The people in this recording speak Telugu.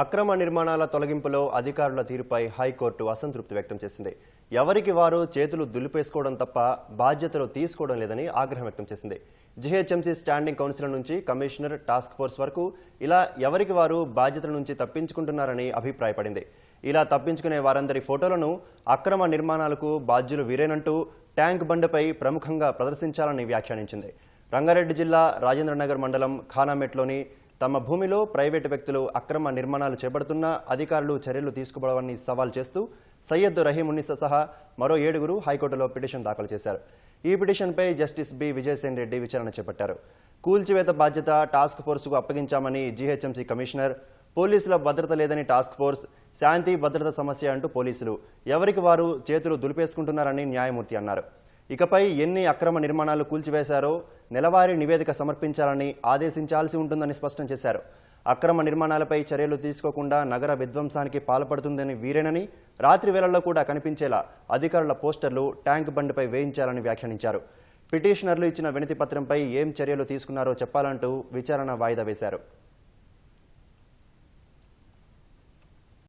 అక్రమ నిర్మాణాల తొలగింపులో అధికారుల తీరుపై హైకోర్టు అసంతృప్తి వ్యక్తం చేసింది. ఎవరికి వారు చేతులు దులిపేసుకోవడం తప్ప బాధ్యతలు తీసుకోవడం లేదని ఆగ్రహం వ్యక్తం చేసింది. జిహెచ్ఎంసీ స్టాండింగ్ కౌన్సిల్ నుంచి కమిషనర్ టాస్క్ ఫోర్స్ వరకు ఇలా ఎవరికి వారు బాధ్యతల నుంచి తప్పించుకుంటున్నారని అభిప్రాయపడింది. ఇలా తప్పించుకునే వారందరి ఫోటోలను అక్రమ నిర్మాణాలకు బాధ్యులు వీరేనంటూ ట్యాంక్ బండ్పై ప్రముఖంగా ప్రదర్శించాలని వ్యాఖ్యానించింది. రంగారెడ్డి జిల్లా రాజేంద్రనగర్ మండలం ఖానామెట్లోని తమ భూమిలో ప్రైవేటు వ్యక్తులు అక్రమ నిర్మాణాలు చేపడుతున్నా అధికారులు చర్యలు తీసుకోవడాన్ని సవాల్ చేస్తూ సయ్యద్ రహీముని సహా మరో ఏడుగురు హైకోర్టులో పిటిషన్ దాఖలు చేశారు. ఈ పిటిషన్పై జస్టిస్ బి. విజయసేన్ రెడ్డి విచారణ చేపట్టారు. కూల్చివేత బాధ్యత టాస్క్ ఫోర్సుకు అప్పగించామని జీహెచ్ఎంసీ కమిషనర్ పోలీసుల భద్రత లేదని టాస్క్ ఫోర్స్ శాంతి భద్రత సమస్య అంటూ పోలీసులు ఎవరికి వారు చేతులు దులిపేసుకుంటున్నారని న్యాయమూర్తి అన్నారు. ఇకపై ఎన్ని అక్రమ నిర్మాణాలు కూల్చివేశారో నెలవారీ నివేదిక సమర్పించాలని ఆదేశించాల్సి ఉంటుందని స్పష్టం చేశారు. అక్రమ నిర్మాణాలపై చర్యలు తీసుకోకుండా నగర విధ్వంసానికి పాల్పడుతుందని వీరేనని రాత్రి వేళల్లో కూడా కనిపించేలా అధికారుల పోస్టర్లు ట్యాంక్ బండ్పై వేయించాలని వ్యాఖ్యానించారు. పిటిషనర్లు ఇచ్చిన వినతి పత్రంపై ఏం చర్యలు తీసుకున్నారో చెప్పాలంటూ విచారణ వాయిదా వేశారు.